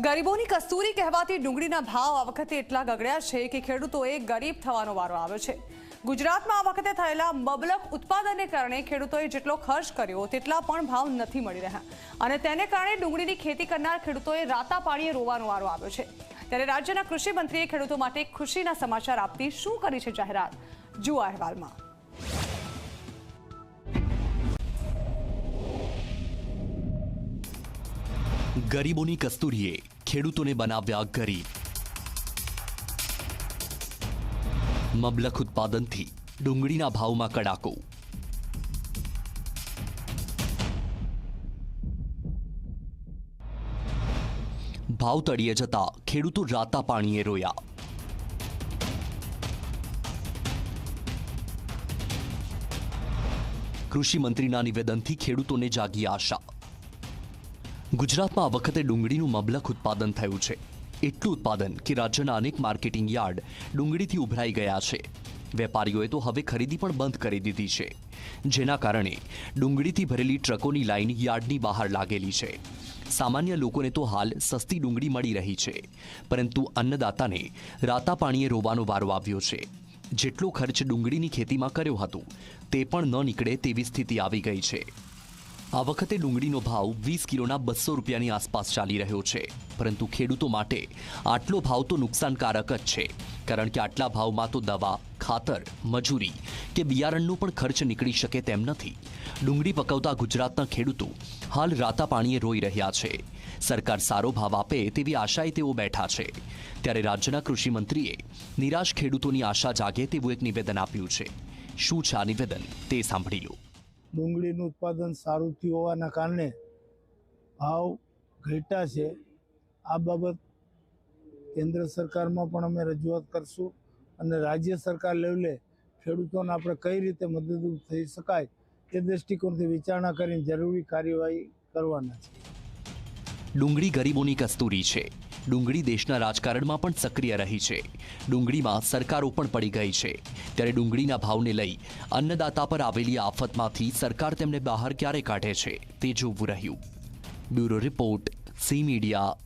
ગરીબોની કસ્તુરી કહેવાતી ડુંગળીના ભાવ આ વખતે એટલા ગગડ્યા છે કે ખેડૂતોએ ગરીબ થવાનો વારો આવ્યો છે. ગુજરાતમાં આ વખતે થયેલા મબલક ઉત્પાદનને કારણે ખેડૂતોએ જેટલો ખર્ચ કર્યો, તેટલા પણ ભાવ નથી મળી રહ્યા. અને તેને કારણે ડુંગળીની ખેતી કરનાર ખેડૂતોએ રાતા પાણીએ રોવાનો વારો આવ્યો છે. ત્યારે રાજ્યના કૃષિ મંત્રીએ ખેડૂતો માટે ખુશીના સમાચાર આપતી શું કરી છે જાહેરાત? જુઓ અહેવાલમાં. ગરીબોની કસ્તુરીએ ખેડૂતોને બનાવ્યા ગરીબ. મબલખ ઉત્પાદનથી ડુંગળીના ભાવમાં કડાકો. ભાવ તળિયે જતા ખેડૂતો રાતા પાણીએ રોયા. કૃષિ મંત્રીના નિવેદનથી ખેડૂતોને જાગી આશા. ગુજરાતમાં આ વખતે ડુંગળીનું મબલક ઉત્પાદન થયું છે. એટલું ઉત્પાદન કે રાજ્યના અનેક માર્કેટિંગ યાર્ડ ડુંગળીથી ઉભરાઈ ગયા છે. વેપારીઓએ તો હવે ખરીદી પણ બંધ કરી દીધી છે. જેના કારણે ડુંગળીથી ભરેલી ટ્રકોની લાઈન યાર્ડની બહાર લાગેલી છે. સામાન્ય લોકોને તો હાલ સસ્તી ડુંગળી મળી રહી છે. પરંતુ અન્નદાતાને રાતા પાણીએ રોવાનો વારો આવ્યો છે. જેટલો ખર્ચ ડુંગળીની ખેતીમાં કર્યો હતો, તે પણ ન નીકળે તેવી સ્થિતિ આવી ગઈ છે. આ વખતે ડુંગળીનો ભાવ વીસ કિલોના બસો રૂપિયાની આસપાસ ચાલી રહ્યો છે. પરંતુ ખેડૂતો માટે આટલો ભાવ તો નુકસાનકારક જ છે. કારણ કે આટલા ભાવમાં તો દવા, ખાતર, મજૂરી કે બિયારણનો પણ ખર્ચ નીકળી શકે તેમ નથી. ડુંગળી પકવતા ગુજરાતના ખેડૂતો હાલ રાતા પાણીએ રોઈ રહ્યા છે. સરકાર સારો ભાવ આપે તેવી આશાએ તેઓ બેઠા છે. ત્યારે રાજ્યના કૃષિમંત્રીએ નિરાશ ખેડૂતોની આશા જાગે તેવું એક નિવેદન આપ્યું છે. શું છે આ નિવેદન? તે સાંભળી લો. ડુંગળીનું ઉત્પાદન સારું થયું હોવાના કારણે ભાવ ઘટ્યા છે. આ બાબત કેન્દ્ર સરકારમાં પણ અમે રજૂઆત કરશું અને રાજ્ય સરકાર લેવલે ખેડૂતોને આપણે કઈ રીતે મદદરૂપ થઈ શકાય તે દૃષ્ટિકોણથી વિચારણા કરીને જરૂરી કાર્યવાહી કરવાના છે. ડુંગળી ગરીબોની કસ્તુરી છે. ડુંગળી દેશના રાજકારણમાં પણ સક્રિય રહી છે. ડુંગળીમાં સરકારો પણ પડી ગઈ છે. ત્યારે ડુંગળીના ભાવને લઈ અન્નદાતા પર આવેલી આફતમાંથી સરકાર તેમને બહાર ક્યારે કાઢે છે તે જોવું રહ્યું. Bureau report C media